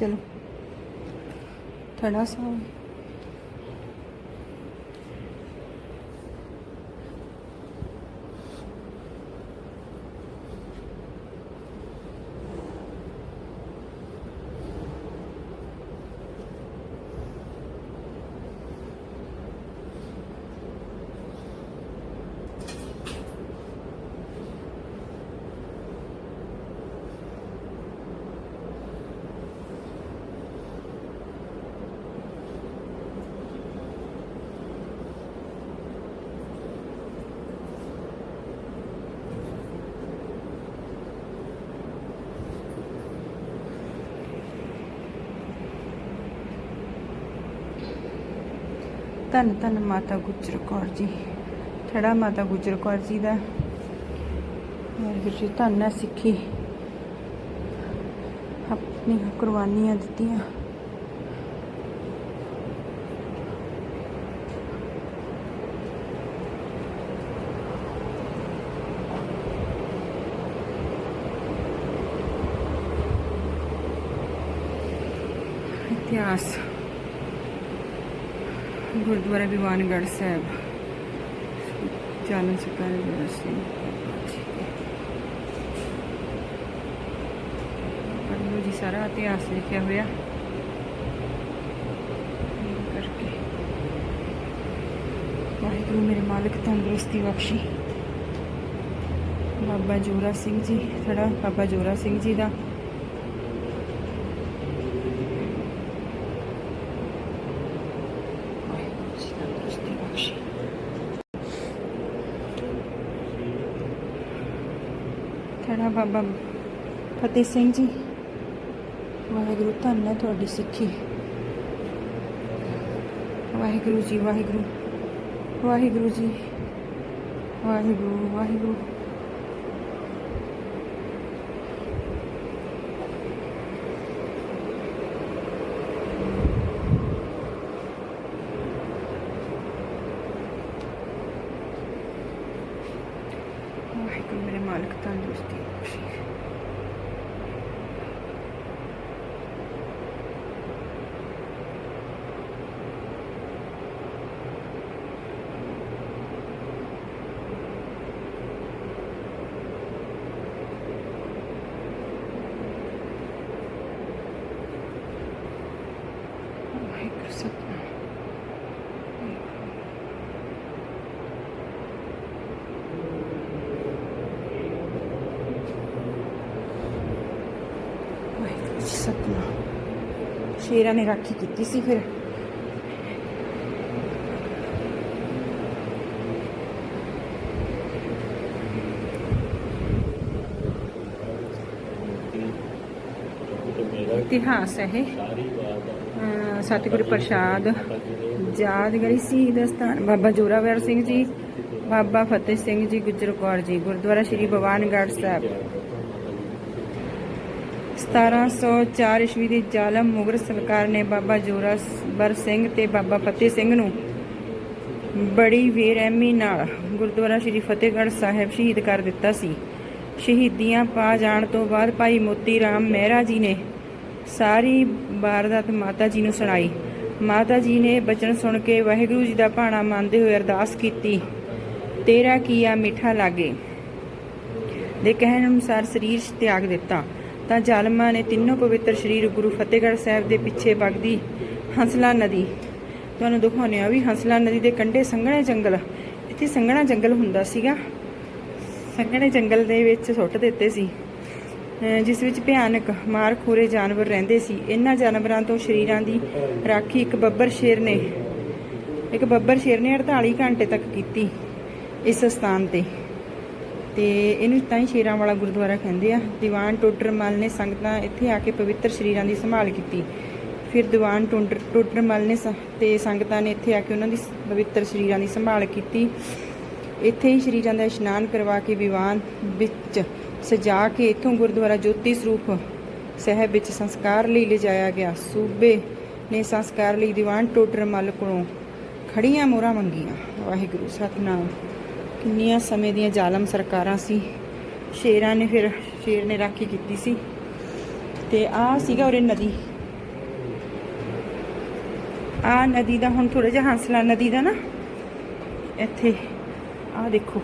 ਚਲੋ। ਥੜਾ ਸਾਹਿਬ ਧੰਨ ਧੰਨ ਮਾਤਾ ਗੁਜਰ ਕੌਰ ਜੀ। ਥੜਾ ਮਾਤਾ ਗੁਜਰ ਕੌਰ ਜੀ ਦਾ। ਵਾਹਿਗੁਰੂ ਜੀ, ਧੰਨ ਹੈ ਸਿੱਖੀ। ਆਪਣੀਆਂ ਕੁਰਬਾਨੀਆਂ ਦਿੱਤੀਆਂ। ਇਤਿਹਾਸ। ਗੁਰਦੁਆਰਾ ਦੀਵਾਨਗੜ੍ਹ ਸਾਹਿਬ। ਚਾਨਣ ਸਰਕਾਰ ਗੁਰੂ ਸਿੰਘ ਪੜ੍ਹੋ ਜੀ, ਸਾਰਾ ਇਤਿਹਾਸ ਲਿਖਿਆ ਹੋਇਆ। ਕਰਕੇ। ਵਾਹਿਗੁਰੂ ਮੇਰੇ ਮਾਲਕ, ਤੰਦਰੁਸਤੀ ਬਖਸ਼ੀ। ਬਾਬਾ ਜੋਰਾ ਸਿੰਘ ਜੀ ਥੜਾ ਬਾਬਾ ਜੋਰਾ ਸਿੰਘ ਜੀ ਦਾ ਵਾਹਿਗੁਰੂ ਜੀ ਤੰਦਰੁਸਤੀ ਬਖਸ਼ੀ ਥੜਾ ਬਾਬਾ ਫਤਿਹ ਸਿੰਘ ਜੀ। ਵਾਹਿਗੁਰੂ, ਧੰਨ ਹੈ ਤੁਹਾਡੀ ਸਿੱਖੀ। ਵਾਹਿਗੁਰੂ ਜੀ, ਵਾਹਿਗੁਰੂ। ਵਾਹਿਗੁਰੂ ਜੀ, ਵਾਹਿਗੁਰੂ ਵਾਹਿਗੁਰੂ ਮੇਰੇ ਮਾਲਕ ਤੰਦਰੁਸਤੀ ਬਖਸ਼ੀ ਵਾਹਿਗੁਰੂ ਸਤਨਾਮ ਵਾਹਿਗੁਰੂ ਜੀ ਸਤਨਾਮ ਸ਼ੇਰਾਂ ਨੇ ਰਾਖੀ ਕੀਤੀ ਸੀ ਫਿਰ ਇਤਿਹਾਸ ਹੈ ਇਹ ਅਹ ਸਤਿਗੁਰੂ ਪ੍ਰਸਾਦ ਯਾਦਗਾਰੀ ਸ਼ਹੀਦ ਸਥਾਨ ਬਾਬਾ ਜੋਰਾਵਰ ਸਿੰਘ ਜੀ ਬਾਬਾ ਫਤਿਹ ਸਿੰਘ ਜੀ ਗੁਜਰ ਕੌਰ ਜੀ ਗੁਰਦੁਆਰਾ ਸ਼੍ਰੀ ਭਵਾਨਗੜ੍ਹ ਸਾਹਿਬ 1704 ਈਸਵੀ ਦੀ ਜ਼ਾਲਮ ਮੁਗਲ ਸਰਕਾਰ ਨੇ ਬਾਬਾ ਜੋਰਾਵਰ ਸਿੰਘ ਤੇ ਬਾਬਾ ਫਤਿਹ ਸਿੰਘ ਨੂੰ ਬੜੀ ਬੇਰਹਿਮੀ ਨਾਲ ਗੁਰਦੁਆਰਾ ਸ਼੍ਰੀ ਫਤਿਹਗੜ੍ਹ ਸਾਹਿਬ ਸ਼ਹੀਦ ਕਰ ਦਿੱਤਾ ਸੀ। ਸ਼ਹੀਦੀਆਂ ਪਾ ਜਾਣ ਤੋਂ ਬਾਅਦ ਭਾਈ ਮੋਤੀ ਰਾਮ ਮਹਿਰਾ ਜੀ ਨੇ ਸਾਰੀ ਵਾਰਦਾਤ ਮਾਤਾ ਜੀ ਨੂੰ ਸੁਣਾਈ। ਮਾਤਾ ਜੀ ਨੇ ਬਚਨ ਸੁਣ ਕੇ ਵਾਹਿਗੁਰੂ ਜੀ ਦਾ ਭਾਣਾ ਮੰਨਦੇ ਹੋਏ ਅਰਦਾਸ ਕੀਤੀ, ਤੇਰਾ ਕੀਆ ਮਿੱਠਾ ਲਾਗੇ। ਦੇ ਕਹਿਣ ਅਨੁਸਾਰ ਸਰੀਰ ਤਿਆਗ ਦਿੱਤਾ। ਤਾਂ ਜ਼ਾਲਮਾਂ ਨੇ ਤਿੰਨੋਂ ਪਵਿੱਤਰ ਸਰੀਰ ਗੁਰੂ ਫਤਿਹਗੜ੍ਹ ਸਾਹਿਬ ਦੇ ਪਿੱਛੇ ਵਗਦੀ ਹੰਸਲਾ ਨਦੀ। ਤੁਹਾਨੂੰ ਦਿਖਾਉਂਦੇ ਆ ਵੀ ਹੰਸਲਾ ਨਦੀ ਦੇ ਕੰਢੇ ਸੰਘਣੇ ਜੰਗਲ, ਇੱਥੇ ਸੰਘਣਾ ਜੰਗਲ ਹੁੰਦਾ ਸੀਗਾ। ਸੰਘਣੇ ਜੰਗਲ ਦੇ ਵਿੱਚ ਸੁੱਟ ਦਿੱਤੇ ਸੀ। ਜਿਸ ਵਿੱਚ ਭਿਆਨਕ ਮਾਰ ਖੋਰੇ ਜਾਨਵਰ ਰਹਿੰਦੇ ਸੀ। ਇਹਨਾਂ ਜਾਨਵਰਾਂ ਤੋਂ ਸ਼ਰੀਰਾਂ ਦੀ ਰਾਖੀ ਇੱਕ ਬੱਬਰ ਸ਼ੇਰ ਨੇ, ਇੱਕ ਬੱਬਰ ਸ਼ੇਰ ਨੇ 48 ਘੰਟੇ ਤੱਕ ਕੀਤੀ ਇਸ ਸਥਾਨ ਤੇ। ਤੇ ਇਹਨੂੰ ਤਾਂ ਹੀ ਸ਼ੇਰਾਂ ਵਾਲਾ ਗੁਰਦੁਆਰਾ ਕਹਿੰਦੇ ਆ। ਦੀਵਾਨ ਟੋਡਰਮਲ ਨੇ ਸੰਗਤਾਂ ਇੱਥੇ ਆ ਕੇ ਪਵਿੱਤਰ ਸ਼ਰੀਰਾਂ ਦੀ ਸੰਭਾਲ ਕੀਤੀ। ਫਿਰ ਦੀਵਾਨ ਟੋਡਰ ਟੋਡਰਮਲ ਨੇ ਸ- ਤੇ ਸੰਗਤਾਂ ਨੇ ਇੱਥੇ ਆ ਕੇ ਉਹਨਾਂ ਦੀ ਪਵਿੱਤਰ ਸ਼ਰੀਰਾਂ ਦੀ ਸੰਭਾਲ ਕੀਤੀ। ਇੱਥੇ ਹੀ ਸ਼ਰੀਰਾਂ ਦਾ ਇਸ਼ਨਾਨ ਕਰਵਾ ਕੇ ਵਿਵਾਨ ਵਿੱਚ ਸਜਾ ਕੇ ਇੱਥੋਂ ਗੁਰਦੁਆਰਾ ਜੋਤੀ ਸਰੂਪ ਸਾਹਿਬ ਵਿੱਚ ਸੰਸਕਾਰ ਲਈ ਲਿਜਾਇਆ ਗਿਆ। ਸੂਬੇ ਨੇ ਸੰਸਕਾਰ ਲਈ ਦੀਵਾਨ ਟੋਡਰਮਲ ਕੋਲੋਂ ਖੜੀਆਂ ਮੋਹਰਾਂ ਮੰਗੀਆਂ। ਵਾਹਿਗੁਰੂ, ਸਤਨਾਮ। ਕਿੰਨੀਆਂ ਸਮੇਂ ਦੀਆਂ ਜ਼ਾਲਮ ਸਰਕਾਰਾਂ ਸੀ। ਸ਼ੇਰਾਂ ਨੇ ਫਿਰ ਸ਼ੇਰ ਨੇ ਰਾਖੀ ਕੀਤੀ ਸੀ। ਤੇ ਆ ਸੀਗਾ ਉਰੇ ਨਦੀ। ਆ ਨਦੀ ਦਾ ਹੁਣ ਥੋੜਾ ਜਿਹਾ ਹੰਸਲਾ, ਨਦੀ ਦਾ ਨਾ। ਇੱਥੇ ਆ ਦੇਖੋ।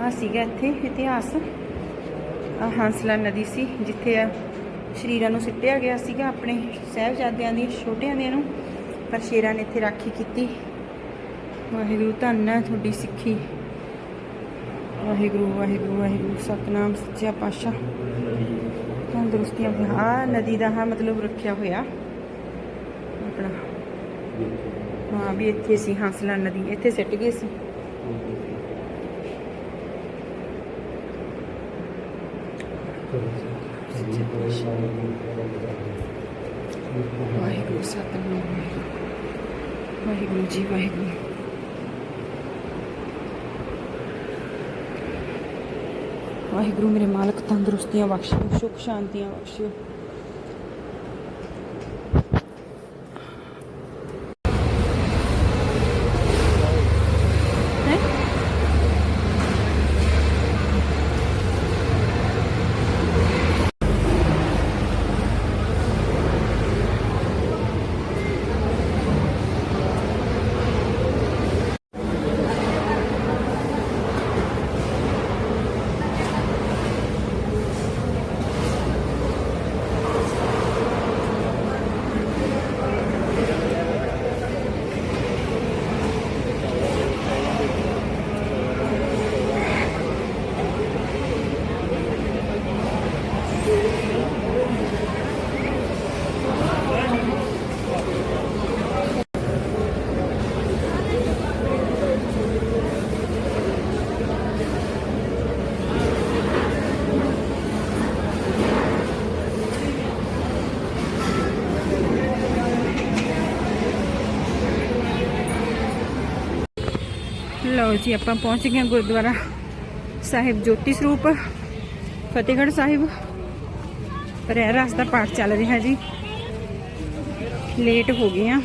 ਆ ਸੀਗਾ ਇੱਥੇ ਇਤਿਹਾਸ। ਆ ਹੰਸਲਾ ਨਦੀ ਸੀ, ਜਿੱਥੇ ਆ ਸ਼ਰੀਰਾਂ ਨੂੰ ਸਿੱਟਿਆ ਗਿਆ ਸੀਗਾ ਆਪਣੇ ਸਹਿਬਜ਼ਾਦਿਆਂ ਦੀ, ਛੋਟਿਆਂ ਦੇ ਨੂੰ। ਪਰ ਸ਼ੇਰਾਂ ਨੇ ਇੱਥੇ ਰਾਖੀ ਕੀਤੀ। ਵਾਹਿਗੁਰੂ, ਧੰਨ ਹੈ ਤੁਹਾਡੀ ਸਿੱਖੀ। ਵਾਹਿਗੁਰੂ ਵਾਹਿਗੁਰੂ ਵਾਹਿਗੁਰੂ, ਸਤਨਾਮ ਸੱਚਾ ਪਾਤਸ਼ਾਹ। ਤੰਦਰੁਸਤੀਆਂ ਆ ਨਦੀ ਦਾ ਹਾਂ ਮਤਲਬ ਰੱਖਿਆ ਹੋਇਆ। ਆਪਣਾ। ਹਾਂ, ਵੀ ਇੱਥੇ ਸੀ ਹੰਸਲਾ ਨਦੀ, ਇੱਥੇ ਸਿੱਟ ਗਏ ਸੀ। ਵਾਹਿਗੁਰੂ, ਸਤਨਾਮ, ਵਾਹਿਗੁਰੂ। ਵਾਹਿਗੁਰੂ ਜੀ, ਵਾਹਿਗੁਰੂ। ਵਾਹਿਗੁਰੂ ਮੇਰੇ ਮਾਲਕ ਤੰਦਰੁਸਤੀਆਂ ਬਖਸ਼ਿਓ ਸੁਖ ਸ਼ਾਂਤੀਆਂ ਬਖਸ਼ਿਓ। ਲਓ ਜੀ, ਆਪਾਂ ਪਹੁੰਚ ਗਏ ਹਾਂ ਗੁਰਦੁਆਰਾ ਸਾਹਿਬ ਜੋਤੀ ਸਰੂਪ, ਫਤਿਹਗੜ੍ਹ ਸਾਹਿਬ। ਰਹਿਰਾਸ ਦਾ ਪਾਠ ਚੱਲ ਰਿਹਾ ਜੀ। ਲੇਟ ਹੋ ਗਏ ਆ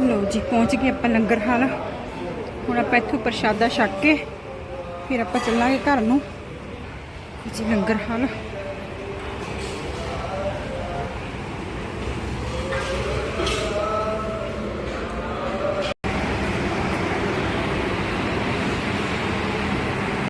ਲਓ ਜੀ, ਪਹੁੰਚ ਗਏ ਆਪਾਂ ਲੰਗਰ ਹਾਲ। ਹੁਣ ਆਪਾਂ ਇੱਥੋਂ ਪ੍ਰਸ਼ਾਦਾ ਛਕ ਕੇ ਫਿਰ ਆਪਾਂ ਚੱਲਾਂਗੇ ਘਰ ਨੂੰ। ਜੀ, ਲੰਗਰ ਹਾਲ।